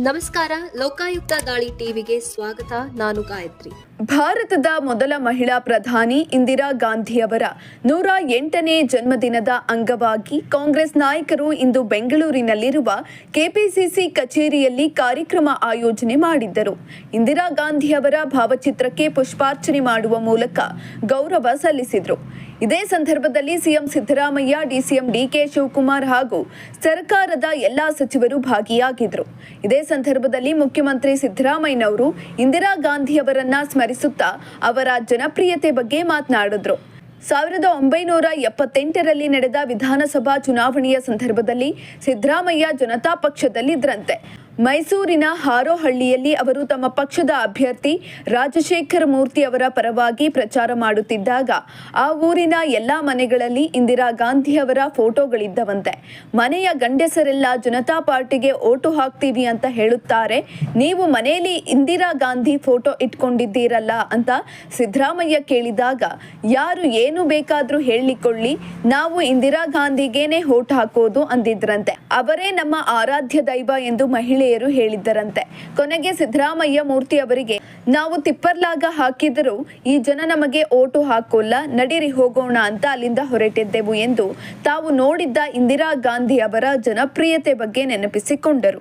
ನಮಸ್ಕಾರ, ಲೋಕಾಯುಕ್ತ ದಾಳಿ ಟಿವಿಗೆ ಸ್ವಾಗತ. ನಾನು ಗಾಯತ್ರಿ. ಭಾರತದ ಮೊದಲ ಮಹಿಳಾ ಪ್ರಧಾನಿ ಇಂದಿರಾ ಗಾಂಧಿಯವರ ನೂರ ಎಂಟನೇ ಜನ್ಮದಿನದ ಅಂಗವಾಗಿ ಕಾಂಗ್ರೆಸ್ ನಾಯಕರು ಇಂದು ಬೆಂಗಳೂರಿನಲ್ಲಿರುವ ಕೆಪಿಸಿಸಿ ಕಚೇರಿಯಲ್ಲಿ ಕಾರ್ಯಕ್ರಮ ಆಯೋಜನೆ ಮಾಡಿದ್ದರು. ಇಂದಿರಾ ಗಾಂಧಿಯವರ ಭಾವಚಿತ್ರಕ್ಕೆ ಪುಷ್ಪಾರ್ಚನೆ ಮಾಡುವ ಮೂಲಕ ಗೌರವ ಸಲ್ಲಿಸಿದರು. ಇದೇ ಸಂದರ್ಭದಲ್ಲಿ CM Siddaramaiah, DCM DK Shivakumar ಹಾಗೂ ಸರ್ಕಾರದ ಎಲ್ಲಾ ಸಚಿವರು ಭಾಗಿಯಾಗಿದ್ದರು ಇದೇ ಸಂದರ್ಭದಲ್ಲಿ ಮುಖ್ಯಮಂತ್ರಿ ಸಿದ್ದರಾಮಯ್ಯನವರು ಇಂದಿರಾ ಗಾಂಧಿಯವರನ್ನ ಸ್ಮರಿಸುತ್ತಾ ಅವರ ಜನಪ್ರಿಯತೆ ಬಗ್ಗೆ ಮಾತನಾಡಿದ್ರು. ಸಾವಿರದ ಒಂಬೈನೂರ ಎಪ್ಪತ್ತೆಂಟರಲ್ಲಿ ನಡೆದ ವಿಧಾನಸಭಾ ಚುನಾವಣೆಯ ಸಂದರ್ಭದಲ್ಲಿ ಸಿದ್ದರಾಮಯ್ಯ ಜನತಾ ಪಕ್ಷದಲ್ಲಿದ್ದರಂತೆ ಮೈಸೂರಿನ ಹಾರೋಹಳ್ಳಿಯಲ್ಲಿ ಅವರು ತಮ್ಮ ಪಕ್ಷದ ಅಭ್ಯರ್ಥಿ ರಾಜಶೇಖರ ಮೂರ್ತಿ ಅವರ ಪರವಾಗಿ ಪ್ರಚಾರ ಮಾಡುತ್ತಿದ್ದಾಗ ಆ ಊರಿನ ಎಲ್ಲಾ ಮನೆಗಳಲ್ಲಿ ಇಂದಿರಾ ಗಾಂಧಿ ಅವರ ಫೋಟೋಗಳಿದ್ದವಂತೆ. ಮನೆಯ ಗಂಡಸರೆಲ್ಲ ಜನತಾ ಪಾರ್ಟಿಗೆ ಓಟು ಹಾಕ್ತೀವಿ ಅಂತ ಹೇಳುತ್ತಾರೆ. ನೀವು ಮನೆಯಲ್ಲಿ ಇಂದಿರಾ ಗಾಂಧಿ ಫೋಟೋ ಇಟ್ಕೊಂಡಿದ್ದೀರಲ್ಲ ಅಂತ ಸಿದ್ದರಾಮಯ್ಯ ಕೇಳಿದಾಗ, ಯಾರು ಏನು ಬೇಕಾದರೂ ಹೇಳಿಕೊಳ್ಳಿ. ನಾವು ಇಂದಿರಾ ಗಾಂಧಿಗೇನೆ ಓಟ್ ಹಾಕೋದು ಅಂದಿದ್ರಂತೆ. ಅವರೇ ನಮ್ಮ ಆರಾಧ್ಯ ದೈವ ಎಂದು ಮಹಿಳೆಯರು ಹೇಳಿದ್ದರಂತೆ. ಕೊನೆಗೆ ಸಿದ್ದರಾಮಯ್ಯ ಮೂರ್ತಿ ಅವರಿಗೆ ನಾವು ತಿಪ್ಪರ್ಲಾಗ ಹಾಕಿದರೂ ಈ ಜನ ನಮಗೆ ಓಟು ಹಾಕೋಲ್ಲ, ನಡಿರಿ ಹೋಗೋಣ ಅಂತ ಅಲ್ಲಿಂದ ಹೊರಟಿದ್ದೆವು ಎಂದು ತಾವು ನೋಡಿದ್ದ ಇಂದಿರಾ ಗಾಂಧಿ ಅವರ ಜನಪ್ರಿಯತೆ ಬಗ್ಗೆ ನೆನಪಿಸಿಕೊಂಡರು.